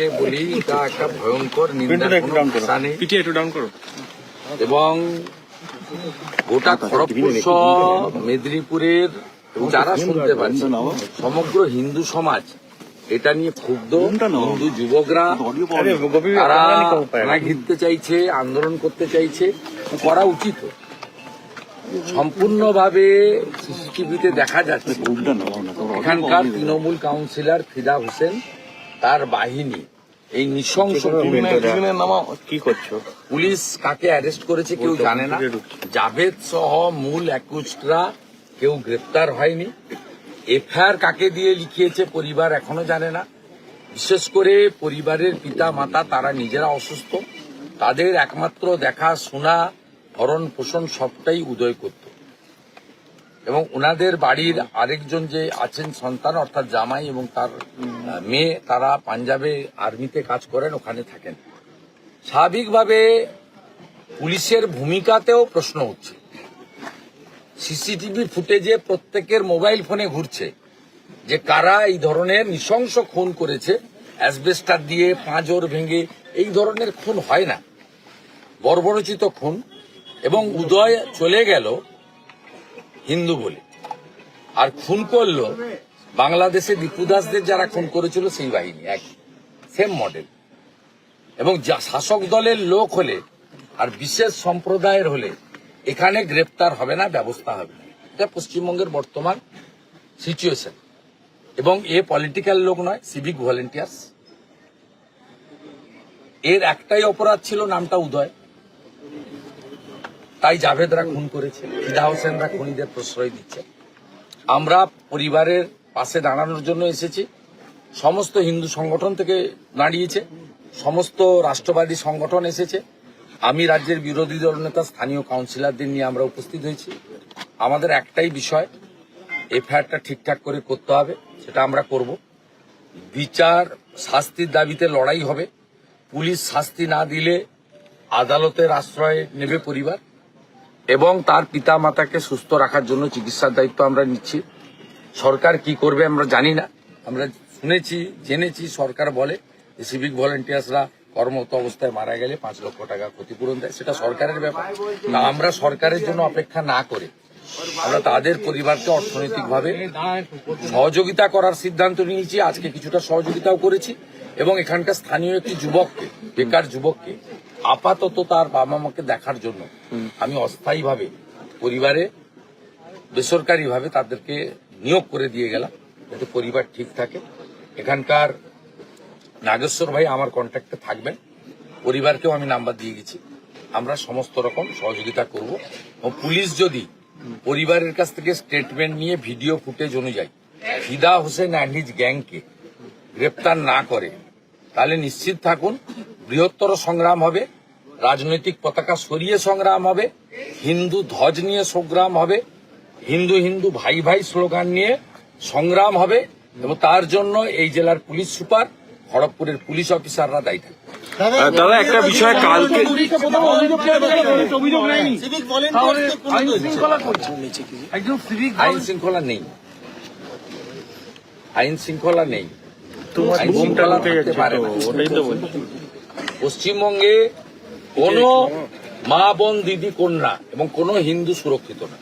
এটাকে বলি এটা একটা ভয়ঙ্কর নিন্দা একটু ডাউন করো। এবং গোটা খড়গপুর সহ মেদিনীপুরের যারা শুনতে পাচ্ছে সমগ্র হিন্দু সমাজ এটা নিয়ে ক্ষুব্ধ হিন্দু যুবকরা তারা থানা ঘিরতে চাইছে আন্দোলন করতে চাইছে করা উচিত। সম্পূর্ণভাবে সিসিটিভিতে দেখা যাচ্ছে। এখানকার তৃণমূল কাউন্সিলর ফিদা হোসেন তার বাহিনী এই নৃশংস কি করছ? পুলিশ কাকে অ্যারেস্ট করেছে কেউ জানে না। জাভেদ সহ মূল অ্যাকুস্টরা কেউ গ্রেপ্তার হয়নি। এফআইআর কাকে দিয়ে লিখিয়েছে পরিবার এখনও জানে না। বিশেষ করে পরিবারের পিতা মাতা তারা নিজেরা অসুস্থ। তাদের একমাত্র দেখা শোনা ভরণ পোষণ সবটাই উদয় করত এবং ওনাদের বাড়ির আরেকজন যে আছেন সন্তান, অর্থাৎ জামাই এবং তার মেয়ে, তারা পাঞ্জাবে আর্মিতে কাজ করেন, ওখানে থাকেন। স্বাভাবিকভাবে পুলিশের ভূমিকাতেও প্রশ্ন উঠছে। সিসিটিভি ফুটেজে প্রত্যেকের মোবাইল ফোনে ঘুরছে যে কারা এই ধরনের নৃশংস খুন করেছে, অ্যাসবেস্টার দিয়ে পাঁজর ভেঙে, এই ধরনের খুন হয় না। বর্বরচিত খুন এবং উদয় চলে গেল হিন্দু বলে। আর খুন করল বাংলাদেশে দীপুদাসদের যারা খুন করেছিল সেই বাহিনী এক সেম মডেল এবং শাসক দলের লোক হলে আর বিশেষ সম্প্রদায়ের হলে এখানে গ্রেপ্তার হবে না, ব্যবস্থা হবে না। এটা পশ্চিমবঙ্গের বর্তমান সিচুয়েশন এবং এ পলিটিক্যাল লোক নয় সিভিক ভলেন্টিয়ার্স এর একটাই অপরাধ ছিল, নামটা উদয়। তাই জাভেদরা খুন করেছে, ফিদা হোসেনরা খুনিদের প্রশ্রয় দিচ্ছে। আমরা পরিবারের পাশে দাঁড়ানোর জন্য এসেছি। সমস্ত হিন্দু সংগঠন থেকে দাঁড়িয়েছে, সমস্ত রাষ্ট্রবাদী সংগঠন এসেছে। আমি রাজ্যের বিরোধী দল নেতা, স্থানীয় কাউন্সিলরদের নিয়ে আমরা উপস্থিত হয়েছি। আমাদের একটাই বিষয়, এফআইআরটা ঠিকঠাক করে করতে হবে, সেটা আমরা করব। বিচার শাস্তির দাবিতে লড়াই হবে। পুলিশ শাস্তি না দিলে আদালতের আশ্রয় নেবে পরিবার। এবং তার পিতা মাতাকে সুস্থ রাখার জন্য চিকিৎসার দায়িত্ব আমরা নিচ্ছি। সরকার কি করবে আমরা জানি না। আমরা শুনেছি, জেনেছি, সরকার বলে সিভিক ভলেন্টিয়ার্সরা কর্মরত অবস্থায় মারা গেলে পাঁচ লক্ষ টাকা ক্ষতিপূরণ দেয়। সেটা সরকারের ব্যাপার। তা আমরা সরকারের জন্য অপেক্ষা না করে আমরা তাদের পরিবারকে অর্থনৈতিকভাবে সহযোগিতা করার সিদ্ধান্ত নিয়েছি। আজকে কিছুটা সহযোগিতাও করেছি এবং এখানকার স্থানীয় একটি যুবককে, বেকার যুবককে আপাতত তার বাবা মাকে দেখার জন্য আমি অস্থায়ীভাবে পরিবারে বেসরকারিভাবে তাদেরকে নিয়োগ করে দিয়ে গেলাম যাতে পরিবার ঠিক থাকে। এখানকার নাগেশ্বর ভাই আমার কন্ট্যাক্টে থাকবেন। পরিবারকেও আমি নাম্বার দিয়ে গেছি। আমরা সমস্ত রকম সহযোগিতা করব। এবং পুলিশ যদি পরিবারের কাছ থেকে স্টেটমেন্ট নিয়ে ভিডিও ফুটেজ অনুযায়ী ফিদা হোসেন অ্যান্ড হিজ গ্যাংকে গ্রেপ্তার না করে তাহলে নিশ্চিত থাকুন বৃহত্তর সংগ্রাম হবে রাজনৈতিক পতাকা সরিয়ে সংগ্রাম হবে হিন্দু ধ্বজ নিয়ে সংগ্রাম হবে হিন্দু হিন্দু ভাই ভাই স্লোগান নিয়ে সংগ্রাম হবে এবং তার জন্য এই জেলার পুলিশ সুপার খড়গপুরের পুলিশ অফিসাররা দায়ী থাকবে। দাদা একটা বিষয় কালকে আইন শৃঙ্খলা নেই। আইন শৃঙ্খলা নেই। পশ্চিমবঙ্গে কোন মা বোন দিদি কন্যা এবং কোন হিন্দু সুরক্ষিত না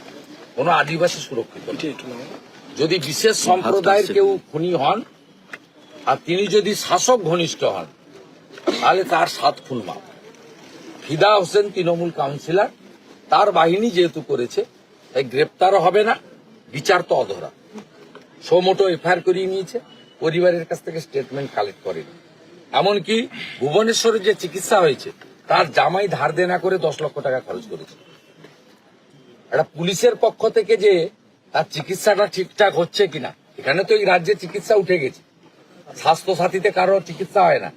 কোন আদিবাসী সুরক্ষিত যদি বিশেষ সম্প্রদায়ের কেউ খুনি হন আর তিনি যদি শাসক ঘনিষ্ঠ হন তাহলে তার সাত খুন মাপ। ফিদা হোসেন তৃণমূল কাউন্সিলর তার বাহিনী যেহেতু করেছে তাই গ্রেপ্তারও হবে না বিচার তো অধরা। সোমোটো এফআইআর করিয়ে নিয়েছে। পরিবারের কাছ থেকে স্টেটমেন্ট কালেক্ট করেনি এমনকি ভুবনেশ্বরে যে চিকিৎসা হয়েছে, তার জামাই ধার দেনা করে দশ লক্ষ টাকা খরচ করেছে। একটা পুলিশের পক্ষ থেকে যে তার চিকিৎসাটা ঠিকঠাক হচ্ছে কিনা, এখানে তো এই রাজ্যে চিকিৎসা উঠে গেছে। স্বাস্থ্য সাথীতে কারও চিকিৎসা হয় না।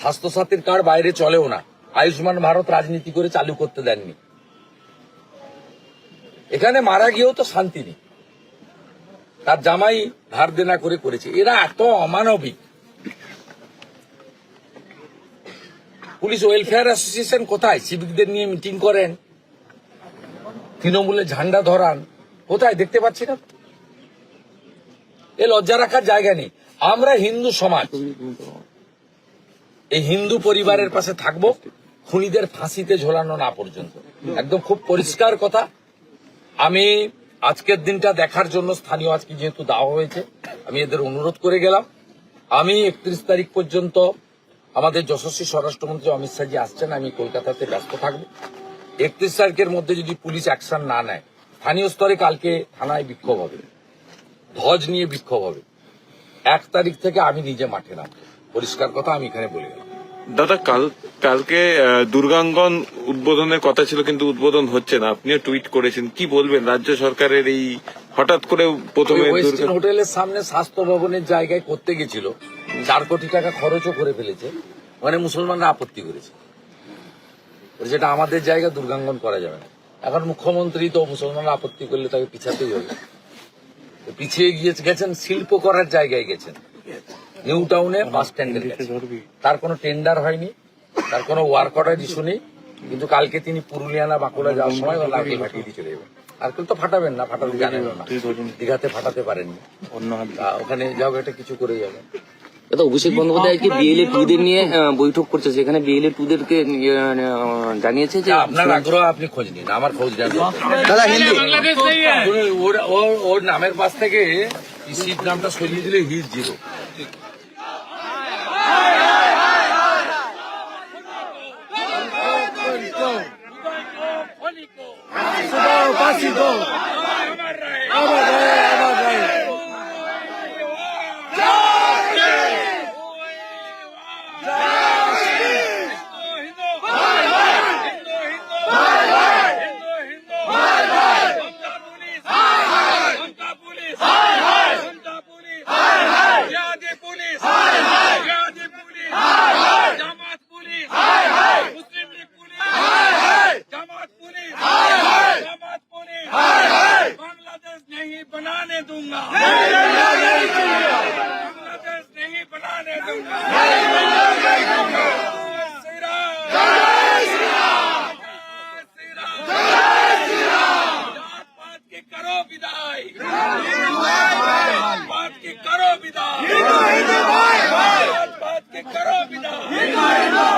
স্বাস্থ্য সাথীর কার্ড বাইরে চলেও না। আয়ুষ্মান ভারত রাজনীতি করে চালু করতে দেননি। এখানে মারা গিয়েও তো শান্তি নেই। তার জামাই ধার দেনা করে করেছে। এরা এত অমানবিক। পুলিশ ওয়েলফেয়ার অ্যাসোসিয়েশন কোথায়? সিভিকদের নিয়ে মিটিং করেন। তৃণমূলের ঝান্ডা ধরান। কোথায়? দেখতে পাচ্ছি না। এ লজ্জা রাখার জায়গা নেই। আমরা হিন্দু সমাজ। এই হিন্দু পরিবারের পাশে থাকব। খুনিদের ফাঁসিতে ঝোলানো না পর্যন্ত। একদম খুব পরিষ্কার কথা। আমি আজকের দিনটা দেখার জন্য স্থানীয় আজকে যেহেতু দেওয়া হয়েছে, আমি এদের অনুরোধ করে গেলাম। আমি একত্রিশ তারিখ পর্যন্ত আমাদের যশস্বী স্বরাষ্ট্রমন্ত্রী অমিত শাহজি আসছেন, আমি কলকাতাতে ব্যস্ত থাকব। একত্রিশ তারিখের মধ্যে যদি পুলিশ অ্যাকশন না নেয়, স্থানীয় স্তরে কালকে থানায় বিক্ষোভ হবে ধ্বজ নিয়ে বিক্ষোভ হবে। এক তারিখ থেকে আমি নিজে মাঠে নামবো। পরিষ্কার কথা আমি এখানে বলে গেলাম। দাদা কাল কালকে দুর্গাঙ্গন উদ্বোধনের কথা ছিল কিন্তু উদ্বোধন হচ্ছে না। আপনিও টুইট করেছেন। কি বলবেন? রাজ্য সরকারের এই হঠাৎ করে প্রথমে হোটেলের সামনে স্বাস্থ্য ভবনের জায়গায় করতে গেছিল। চার কোটি টাকা খরচও করে ফেলেছে। মানে মুসলমানরা আপত্তি করেছে। এটা আমাদের জায়গা দুর্গাঙ্গন করা যাবে না। এখন মুখ্যমন্ত্রী তো মুসলমানরা আপত্তি করলে তাকে পিছাতেই হবে। পিছিয়ে গিয়ে গেছেন শিল্প করার জায়গায় গেছেন। নিউ টাউনে বাস স্ট্যান্ডের তার কোনো টেন্ডার হয়নি তার কোনো ওয়ার্ক অর্ডার ইস্যু নেই কিন্তু কালকে তিনি পুরুলিয়া না বাঁকুড়া যাওয়ার সময় ফাটিয়ে দিয়ে চলে যাবেন। আর কেউ তো ফাটাবেন না ফাটাতে জানেন না। দীঘাতে ফাটাতে পারেননি। তা ওখানে যাও এটা কিছু করে যাবে। দাদা অভিষেক বন্দ্যোপাধ্যায় কি বিএলএ টুদের নিয়ে বৈঠক করছে? সেখানে বিএলএ টুদেরকে জানিয়েছে যে আপনার আগ্রহ আপনি খোঁজ নিন আমার খোঁজ নেন। দাদা হিন্দি। ওর ওর- ওর নামের পাশ থেকে সিট নামটা সরিয়ে দিলে হিজ জিরো Passivo! दूँगा बांग्लादेश नहीं बनाने दूँगा करो विदाई बात की करो विदाई बात की करो विदाई